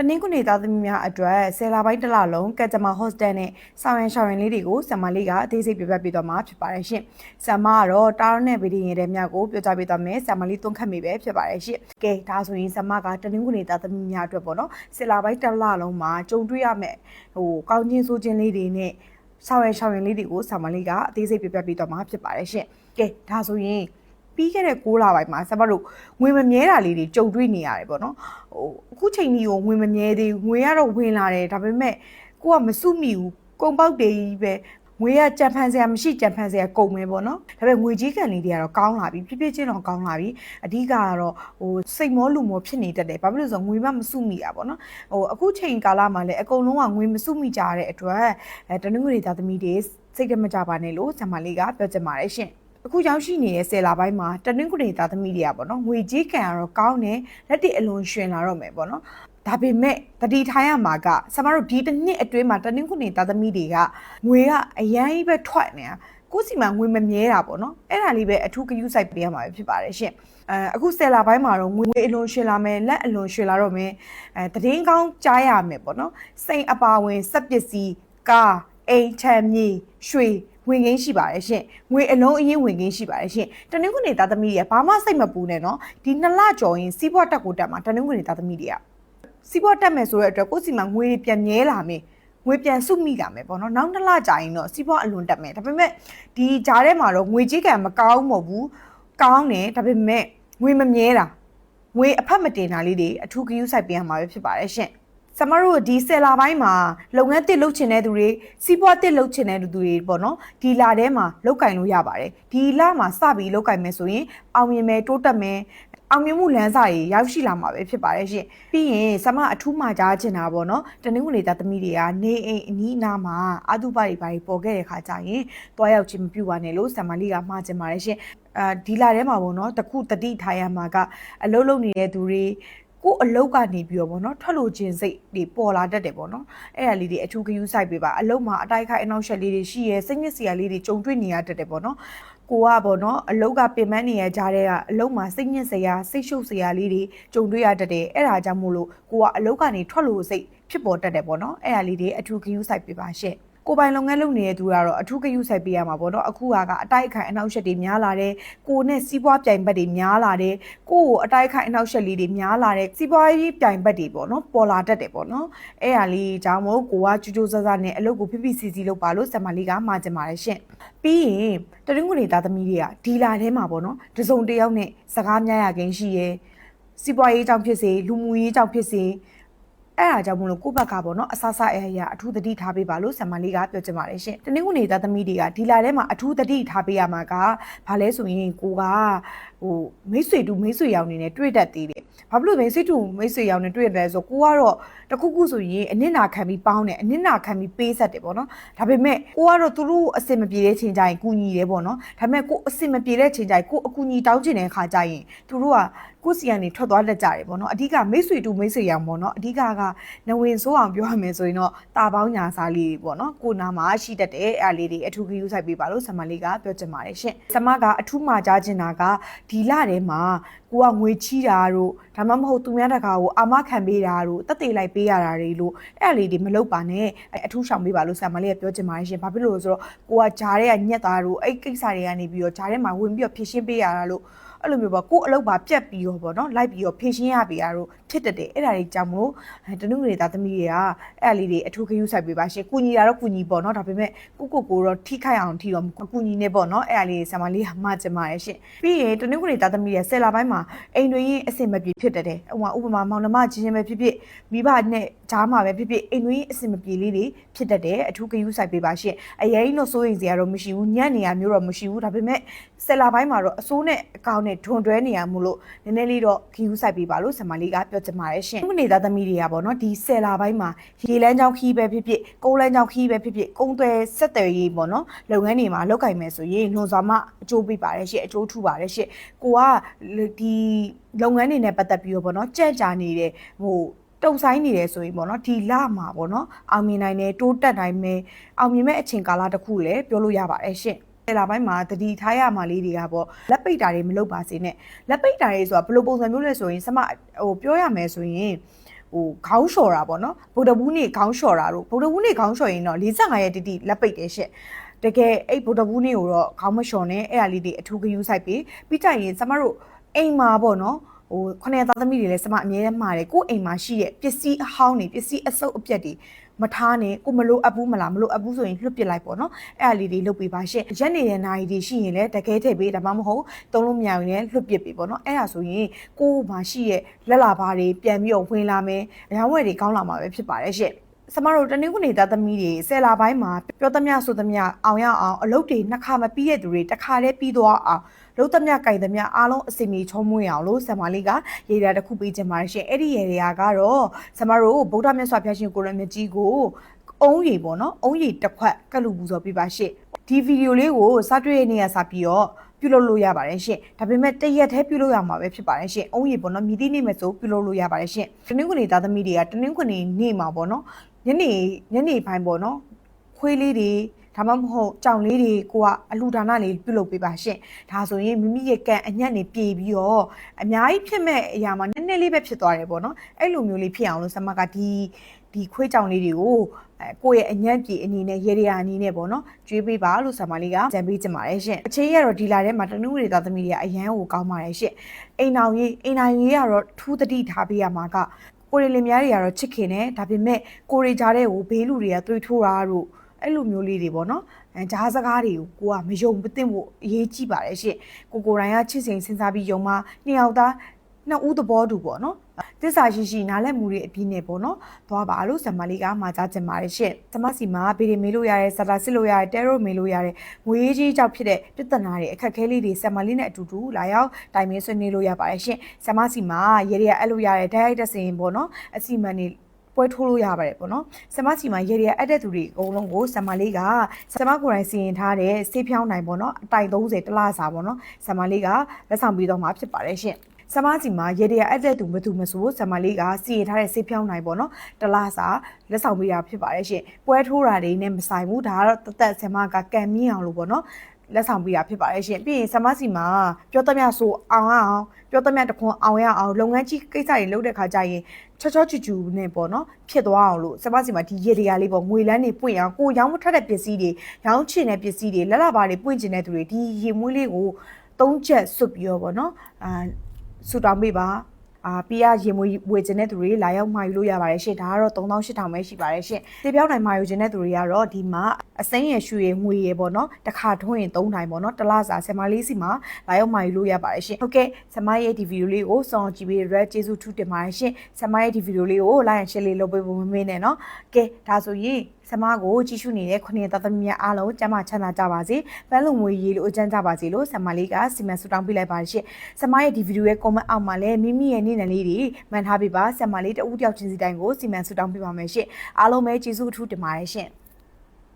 တနင်္ဂနွေသားသမီးများအတွက်ဆယ်လပိုင်းတစ်လလုံးကက်ဂျမာဟော့စတယ်နဲ့ဆောင်ရန်ရှောင်းရင်လေးတွေကိုဆမ်မာလေးကအသေးစိတ်ပြပြပေးသွားမှာဖြစ်ပါတယ်ရှင်။ဆမ်မာကတော့တားနဲ့ဗီဒီယိုတဲ့များကိုပြောကြားပေးသွားမယ်ဆမ်မာလေးသွန်ခတ်မိပဲဖြစ်ပါတယ်ရှင်။ကဲဒါဆိုရင်ဆမ်မာကတနင်္ဂနွေသားသမီးများအတွက်ပေါ့နော်ဆယ်လပိုင်းတစ်လလုံးမှာကြုံတွေ့ရမယ့်ဟိုကောင်းချင်းဆိုးချင်းလေးတွေနဲ့ဆောင်ရန်ရှောင်းရင်လေးတွေကိုဆမ်မာလေးကအသေးစိတ်ပြပြပေးသွားမှာဖြစ်ပါတယ်ရှင်။ကဲဒါဆိုရင် ပြီးခဲ့တဲ့6လပိုင်းမှာဆက်မတို့ငွေမမြဲတာလေးတွေကြုံတွေ့နေရတယ်ပေါ့နော်ဟိုအခုချိန်ကြီးကိုငွေမမြဲသေးဘူးငွေကတော့ဝင်လာတယ်ဒါပေမဲ့ကိုကမစုမိဘူးကုန်ပေါက်တယ်ကြီးပဲငွေကကြံဖန်စရာမရှိကြံဖန်စရာကုန်မယ်ပေါ့နော်ဒါပေမဲ့ငွေကြီးကန်လေးတွေကတော့ကောင်းလာပြီပြည့်ပြည့်ချင်းတော့ကောင်းလာပြီအဓိကကတော့ဟိုစိတ်မောလူမောဖြစ်နေတတ်တယ်ဘာဖြစ်လို့လဲဆိုတော့ငွေမမစုမိတာပေါ့နော်ဟိုအခုချိန်ကာလမှာလည်းအကုန်လုံးကငွေမစုမိကြတဲ့အတွက်အဲတနင်္ဂနွေသားသမီးတွေစိတ်ကမကြပါနဲ့လို့ဇမလေးကပြောချင်ပါတယ်ရှင် အခုရောက်ရှိနေတဲ့ဆယ်လပိုင်းမှာတနင်္ဂနွေသားသမီးတွေကပေါ့နော်ငွေကြေးကံကတော့ကောင်းတယ်လက်တိအလွန်ရှင်လာတော့မယ်ပေါ့နော်ဒါပေမဲ့တတိထားရမှာကဆမတို့ဒီတစ်နှစ်အတွင်းမှာတနင်္ဂနွေသားသမီးတွေကငွေကအရန်ကြီးပဲထွက်နေတာကိုယ်စီမှာငွေမမြဲတာပေါ့နော်အဲ့ဒါလေးပဲအထူးဂရုစိုက်ပေးရမှာပဲဖြစ်ပါတယ်ရှင်အဲအခုဆယ်လာပိုင်းမှာတော့ငွေအလွန်ရှင်လာမယ်လက်အလွန်ရှင်လာတော့မယ်အဲတည်င်းကောင်းကြားရမယ်ပေါ့နော်စိန်အပါဝင်စက်ပစ္စည်းကားအိမ်ချမ်းမြေရွှေ ဝင်ကင်းရှိပါတယ်ရှင်ငွေအလုံးအရင်ဝင်ကင်းရှိပါတယ်ရှင်တနင်္ဂနွေသားသမီးတွေကဘာမှစိတ်မပူနဲ့နော်ဒီနှစ်လကျော်ရင်စီးပွားတက်ကိုတက်မှာတနင်္ဂနွေသားသမီးတွေကစီးပွားတက်မယ်ဆိုတဲ့အတွက်ကိုယ့်စီမှာငွေပြန်မြဲလာမယ်ငွေပြန်စုမိလာမယ်ပေါ့နော်နောက်တစ်လကြာရင်တော့စီးပွားအလွန်တက်မယ်ဒါပေမဲ့ဒီကြားထဲမှာတော့ငွေကြီးကံမကောင်းမဟုတ်ဘူးကောင်းတယ်ဒါပေမဲ့ငွေမမြဲတာငွေအဖက်မတင်တာလေးတွေအထူးဂရုစိုက်ပေးရမှာပဲဖြစ်ပါတယ်ရှင် ကျမတို့ဒီဆယ်လာပိုင်းမှာလုပ်ငန်းတစ်လုပ်ချင်တဲ့သူတွေစီးပွားတစ်လုပ်ချင်တဲ့သူတွေပေါ့နော်ဒီလာထဲမှာလောက်ကင်လို့ရပါတယ်ဒီလာမှာစပြီးလောက်ကင်မယ်ဆိုရင်အောင်မြင်မယ်တိုးတက်မယ်အောင်မြင်မှုလမ်းစာတွေရောက်ရှိလာမှာပဲဖြစ်ပါတယ်ရှင်ပြီးရင်ဆမအထူးမှကြားချင်တာပေါ့နော်တနင်္ဂနွေသားသမီးတွေကနေအိမ်အနီးအနားမှာအာတုပတွေဘာတွေပေါ်ခဲ့တဲ့ခါကျရင်တွားရောက်ခြင်းမပြုပါနဲ့လို့ဆမလေးကမှားချင်ပါတယ်ရှင်အာဒီလာထဲမှာပေါ့နော်တခုတတိထားရမှာကအလုံးလုံးနေတဲ့သူတွေ ကိုအလုတ်ကနေပြီးတော့ဗောနော်ထွက်လို့ခြင်းစိတ်တွေပေါ်လာတတ်တယ်ဗောနော်အဲ့ဒါလေးတွေအထူးဂရုစိုက်ပေးပါအလုတ်မှာအတိုက်ခိုက်အနောက်ရှက်လေးတွေရှိရဲစိတ်ညစ်စရာလေးတွေကြုံတွေ့နေရတတ်တယ်ဗောနော်ကိုကပေါ့နော်အလုတ်ကပင်ပန်းနေရကြတဲ့ကအလုတ်မှာစိတ်ညစ်စရာစိတ်ရှုပ်စရာလေးတွေကြုံတွေ့ရတတ်တယ်အဲ့ဒါကြောင့်မို့လို့ကိုကအလုတ်ကနေထွက်လို့စိတ်ဖြစ်ပေါ်တတ်တယ်ပေါ့နော်အဲ့ဒါလေးတွေအထူးဂရုစိုက်ပေးပါရှင့် ကိုပိုင်လုပ်ငန်းလုပ်နေတဲ့သူကတော့အထူးဂရုစိုက်ပေးရမှာပေါ့နော်အခုကအတိုက်အခိုင်အနောက်ရှက်တွေများလာတယ်ကိုနဲ့စီးပွားပြိုင်ဘက်တွေများလာတယ်ကိုကိုအတိုက်အခိုင်အနောက်ရှက်လေးတွေများလာတယ်စီးပွားရေးပြိုင်ဘက်တွေပေါ့နော်ပေါ်လာတတ်တယ်ပေါ့နော်အဲ့ဟာလေးကြောင့်မို့ကိုကကြိုးကြိုးဆဆနဲ့အလုပ်ကိုဖိဖိစီစီလုပ်ပါလို့ဆမ်မလေးကမှာကျင်ပါတယ်ရှင့်ပြီးရင်တရင်းကုန်နေသားသမီးတွေကဒီလာထဲမှာပေါ့နော်တစုံတယောက်နဲ့စကားများရခင်းရှိရဲစီးပွားရေးကြောင့်ဖြစ်စေလူမှုရေးကြောင့်ဖြစ်စေ အဲ့အားကြောင့်မလို့ကိုယ့်ဘက်ကပေါ့နော်အဆဆအရာအထူးသတိထားပေးပါလို့ဆမ်မလေးကပြောချင်ပါတယ်ရှင်။တနင်္ဂနွေသားသမီးတွေကဒီလာထဲမှာအထူးသတိထားပေးရမှာကဘာလဲဆိုရင်ကိုကဟိုမိတ်ဆွေတူမိတ်ဆွေရောင်နေနဲ့တွေ့တတ်သေးတယ်။ဘာဖြစ်လို့မိတ်ဆွေတူမိတ်ဆွေရောင်နေတွေ့ရတယ်ဆိုကိုကတော့တခုခုဆိုရင်အနစ်နာခံပြီးပေါင်းတယ်အနစ်နာခံပြီးပေးဆက်တယ်ပေါ့နော်။ဒါပေမဲ့ကိုကတော့သူတို့အစင်မပြေတဲ့ချိန်ကျရင်ကူညီတယ်ပေါ့နော်။ဒါပေမဲ့ကိုအစင်မပြေတဲ့ချိန်ကျရင်ကိုအကူညီတောင်းချင်တဲ့အခါကျရင်သူတို့ကကိုစီကနေထွက်သွားလက်ကြတယ်ပေါ့နော်။အဓိကမိတ်ဆွေတူမိတ်ဆွေရောင်ပေါ့နော်။အဓိကကနဝင်ဆိုးအောင်ပြောရမယ်ဆိုရင်တော့တာပေါင်းညာစားလေးတွေပေါ့နော်။ကိုနာမှာရှိတတ်တဲ့အဲ့လေးတွေအထူးဂရုစိုက်ပေးပါလို့ဆမလေးကပြောချင်ပါတယ်ရှင်။ဆမကအထူးမှာကြားချင်တာကဒီလထဲမှာကိုကငွေချီးတာတို့ဒါမှမဟုတ်သူများတကာကိုအာမခံပေးတာတို့တက်သေးလိုက်ပေးရတာတွေလို့အဲ့လေးတွေမလုပ်ပါနဲ့အထူးဆောင်ပေးပါလို့ဆရာမလေးကပြောချင်ပါတယ်ရှင်ဘာဖြစ်လို့လဲဆိုတော့ကိုကဂျားတဲ့ကညက်သားတို့အဲ့ကိစ္စတွေကနေပြီးတော့ဂျားထဲမှာဝင်ပြီးတော့ဖြည့်ရှင်းပေးရတာလို့အဲ့လိုမျိုးပေါ့ကို့အလုပ်ပါပြက်ပြီးတော့ပေါ့နော်လိုက်ပြီးတော့ဖြည့်ရှင်းရပြီအားတို့ဖြစ်တတ်တယ်အဲ့ဒါတွေကြောင့်မို့တနုငွေသားသမီးတွေကအဲ့လေးတွေအထူးခရူးဆိုင်ပေးပါရှင်ကုညီတာတော့ကုညီပေါ့နော်ဒါပေမဲ့ကိုကိုကိုတော့ထိခိုက်အောင်ထိတော့မကုညီနဲ့ပေါ့နော်အဲ့ဒါလေးဆံမလေးကမှကျင်ပါတယ်ရှင်ပြီးရင်တနုငွေသားသမီးရဲ့ဆယ်လာပိုင်းမှာအိမ်တွင်ရင်အဆင်မပြေဖြစ်တတ်တယ်ဟိုမှာဥပမာမောင်နှမချင်းချင်းပဲဖြစ်ဖြစ်မိဘနဲ့ဂျားမှာပဲဖြစ်ဖြစ်အိမ်တွင်အဆင်မပြေလေးတွေဖြစ်တတ်တယ်အထူးခရူးဆိုင်ပေးပါရှင်အရင်တော့စိုးရိမ်စရာတော့မရှိဘူးညံ့နေရမျိုးတော့မရှိဘူးဒါပေမဲ့ဆယ်လာပိုင်းမှာတော့အစိုးနဲ့အကောင်နဲ့ထွန်တွဲနေရမှုလို့နည်းနည်းလေးတော့ခီးယူဆိုင်ပေးပါလို့ဆမလေးကပြောချင်ပါတယ်ရှင်ခုနေသားသမီးတွေကပေါ့နော်ဒီဆယ်လာပိုင်းမှာရေလန်းချောင်းခီးပဲဖြစ်ဖြစ်ကုန်းလန်းချောင်းခီးပဲဖြစ်ဖြစ်ကုန်းသွဲဆက်သွယ်ရေးပေါ့နော်လုပ်ငန်းတွေမှာလောက်ကင်မယ်ဆိုရင်လွန်စွာမှအကျိုးပေးပါတယ်ရှင်အကျိုးထူပါတယ်ရှင်ကိုကဒီလုပ်ငန်းတွေနဲ့ပတ်သက်ပြီးတော့ပေါ့နော်ကြံ့ကြာနေတဲ့ဟို တုံဆိုင်နေတယ်ဆိုရင်ပေါ့နော်ဒီလမှာပေါ့နော်အောင်မြင်နိုင်တယ်တိုးတက်နိုင်မယ်အောင်မြင်မဲ့အချိန်ကာလတစ်ခုလည်းပြောလို့ရပါတယ်ရှင့်လာပိုင်းမှာတတိထားရမှာလေးတွေကပေါ့လက်ပိတ်တာတွေမလုပ်ပါစေနဲ့လက်ပိတ်တာတွေဆိုတာဘယ်လိုပုံစံမျိုးလဲဆိုရင်စမဟိုပြောရမယ်ဆိုရင်ဟဟိုခေါင်းလျှော်တာပေါ့နော်ဗုဒ္ဓဘူးနေ့ခေါင်းလျှော်တာတို့ဗုဒ္ဓဘူးနေ့ခေါင်းလျှော်ရင်တော့45ရက်တိတိလက်ပိတ်တယ်ရှင့်တကယ်အဲ့ဗုဒ္ဓဘူးနေ့ကိုတော့ခေါင်းမလျှော်နဲ့အဲ့အလေးတွေအထူးဂရုစိုက်ပြီးပြီးကြရင်ကျမတို့အိမ်မှာပေါ့နော် ဟိုခொနဲ့သားသမီးတွေလည်းကျမအမြဲတမ်းမှာတယ်ကိုယ့်အိမ်မှာရှိတဲ့ပစ္စည်းအဟောင်းတွေပစ္စည်းအစုပ်အပြက်တွေမထားနဲ့ကိုမလို့အပ်ဘူးမလားမလို့အပ်ဘူးဆိုရင်လွတ်ပစ်လိုက်ပေါ့နော်အဲ့အလေးတွေလုတ်ပေးပါရှင့်ရက်နေတဲ့နိုင်တွေရှိရင်လည်းတကယ်ထည့်ပေးဒါမှမဟုတ်သုံးလို့မရရင်လည်းလွတ်ပစ်ပေးပေါ့နော်အဲ့ဒါဆိုရင်ကိုယ်မှာရှိတဲ့လက်လာဘာတွေပြန်ပြီးတော့ဝင်လာမယ်အရာဝယ်တွေကောင်းလာမှာပဲဖြစ်ပါတယ်ရှင့်စမတို့တနင်္ဂနွေသားသမီးတွေဆယ်လာပိုင်းမှာပြောသမျှဆိုသမျှအောင်ရအောင်အလုပ်တွေနှစ်ခါမပြီးတဲ့သူတွေတစ်ခါတည်းပြီးသွားအောင် လုပ်သမျှကြိုင်သမျှအားလုံးအစီအမီချုံးမွေးအောင်လို့ဆမလေးကရေရာတစ်ခုပေးချင်ပါတယ်ရှင်အဲ့ဒီရေရာကတော့ဆမတို့ဗုဒ္ဓမြတ်စွာဘုရားရှင်ကိုရမြတ်ကြီးကိုအုံးရီပေါ့နော်အုံးရီတစ်ခွက်ကတ်လူပူဇော်ပြပါရှင့်ဒီဗီဒီယိုလေးကိုစတွေ့ရနေရစပြီးတော့ပြုလုပ်လို့ရပါတယ်ရှင်ဒါပေမဲ့တရက်တည်းပြုလုပ်ရမှာပဲဖြစ်ပါတယ်ရှင်အုံးရီပေါ့နော်မြည်သည့်နေ့မဲ့ဆိုပြုလုပ်လို့ရပါတယ်ရှင်တနင်္ဂနွေသားသမီးတွေကတနင်္ဂနွေနေ့မှာပေါ့နော်ညနေညနေပိုင်းပေါ့နော်ခွေးလေးတွေ ဒါမှမဟုတ်ကြောင်လေးတွေကိုကအလူဒါနလေးပြုလုပ်ပေးပါရှင့်ဒါဆိုရင်မိမိရဲ့ကံအညက်နေပြေပြီးတော့အများကြီးဖြစ်မဲ့အရာမှာနည်းနည်းလေးပဲဖြစ်သွားတယ်ပေါ့နော်အဲ့လိုမျိုးလေးဖြစ်အောင်လို့ဆမကဒီဒီခွေးကြောင်လေးတွေကိုအဲကိုယ့်ရဲ့အညံ့ပြေအနေနဲ့ရေရရာအနေနဲ့ပေါ့နော်ကျွေးပေးပါလို့ဆမလေးကကြံပေးချင်ပါတယ်ရှင့်အခြေရတော့ဒီလာထဲမှာတနုဝေသားသမီးတွေကအရန်ကိုကောင်းပါတယ်ရှင့်အိမ်အောင်ရေးအိမ်အောင်ရေးကတော့ထူးတတိထားပေးရမှာကကိုရီလင်များတွေကတော့ချစ်ခင်တယ်ဒါပေမဲ့ကိုရီကြားတဲ့ကိုဘေးလူတွေကသွေးထိုးတာတို့ အဲ့လိုမျိုးလေးတွေပေါ့နော်အဲဂျားစကားတွေကိုကိုကမယုံမသိဖို့အရေးကြီးပါတယ်ရှင့်ကိုကိုတိုင်းကချစ်စိန်စဉ်းစားပြီးယုံမှနှစ်ယောက်သားနှစ်ဦးသဘောတူပေါ့နော်တစ္ဆာရှိရှိနားလည်မှုတွေအပြည့်နဲ့ပေါ့နော်သွားပါလို့ဇမလေးကမှာကြားချင်ပါတယ်ရှင့်ဇမစီမှာဗီဒီမေးလို့ရရဲစတာစစ်လို့ရရဲတဲရိုမေးလို့ရရဲငွေကြီးကြောက်ဖြစ်တဲ့ပြဿနာတွေအခက်ခဲလေးတွေဇမလေးနဲ့အတူတူလာရောက်တိုင်ပင်ဆွေးနွေးလို့ရပါတယ်ရှင့်ဇမစီမှာရေရအဲ့လိုရရဲဒိုင်တက်စင်ပေါ့နော်အစီမံနေ ပွဲထိုးလို့ရပါတယ်ပေါ့နော်ဆမစီမှာရေရအပ်တဲ့သူတွေအကုန်လုံးကိုဆမလေးကဆမကိုယ်တိုင်စီရင်ထားတဲ့ဆေးဖြောင်းနိုင်ပေါ့နော်အတိုင်30တလားစာပေါ့နော်ဆမလေးကလက်ဆောင်ပေးတော့မှာဖြစ်ပါတယ်ရှင့်ဆမစီမှာရေရအပ်တဲ့သူမသူမဆိုဆမလေးကစီရင်ထားတဲ့ဆေးဖြောင်းနိုင်ပေါ့နော်တလားစာလက်ဆောင်ပေးတာဖြစ်ပါတယ်ရှင့်ပွဲထိုးတာတွေနဲ့မဆိုင်ဘူးဒါကတော့တသက်ဆမကကံမြင့်အောင်လို့ပေါ့နော် လက်ဆောင်ပေးတာဖြစ်ပါတယ်ရှင်ပြီးရင်ဆမစီမှာပြောသမျှဆိုအောင်အောင်ပြောသမျှတခွန်အောင်ရအောင်လုပ်ငန်းကြီးကိစ္စတွေလုပ်တဲ့ခါကျရင်ချောချောချူချူနဲ့ပေါ့နော်ဖြစ်သွားအောင်လို့ဆမစီမှာဒီရေတရားလေးပေါ့ငွေလန်းနေပွင့်အောင်ကိုရောင်းမထွက်တဲ့ပစ္စည်းတွေရောင်းချင်တဲ့ပစ္စည်းတွေလက်လာပါတွေပွင့်ကျင်တဲ့သူတွေဒီရေမွေးလေးကိုသုံးချက်စွတ်ပြီးတော့ပေါ့နော်အာဆူတောင်းပေးပါ အာပြရရေမွေးဝေခြင်းတဲ့သူတွေလာရောက်မှာယူလို့ရပါတယ်ရှင့်ဒါကတော့3800ပဲရှိပါတယ်ရှင့်သေပြောင်းနိုင်မှာယူခြင်းတဲ့သူတွေကတော့ဒီမှာအစိမ်းရရွှေရငွေရပေါ့နော်တစ်ခါထွင်းရင်3တိုင်းပေါ့နော်တစ်လစာဆယ်မလေးစီမှာလာရောက်မှာယူလို့ရပါတယ်ရှင့်ဟုတ်ကဲ့ဆမရဲ့ဒီဗီဒီယိုလေးကိုစောင့်ကြည့်ပြီးရက်ကျေးဇူးထူးတင်ပါတယ်ရှင့်ဆမရဲ့ဒီဗီဒီယိုလေးကို like and share လေးလုပ်ပေးဖို့မမေ့နဲ့နော်ကဲဒါဆိုရင် ဆမကိုကြည့်ရှုနေတဲ့ခုနှစ်သားသမီးများအားလုံးကျမ်းမာချမ်းသာကြပါစေပန်းလုံငွေရေးလို့အကျဉ်းကြပါစေလို့ဆမလေးကစီမံဆူတောင်းပေးလိုက်ပါတယ်ရှင့်ဆမရဲ့ဒီဗီဒီယိုရဲ့ comment အောက်မှာလည်းမိမိရဲ့နေ့နယ်လေးတွေမှန်ထားပေးပါဆမလေးတဦးတယောက်ချင်းစီတိုင်းကိုစီမံဆူတောင်းပေးပါမယ်ရှင့်အားလုံးပဲကျေးဇူးအထူးတင်ပါတယ်ရှင့်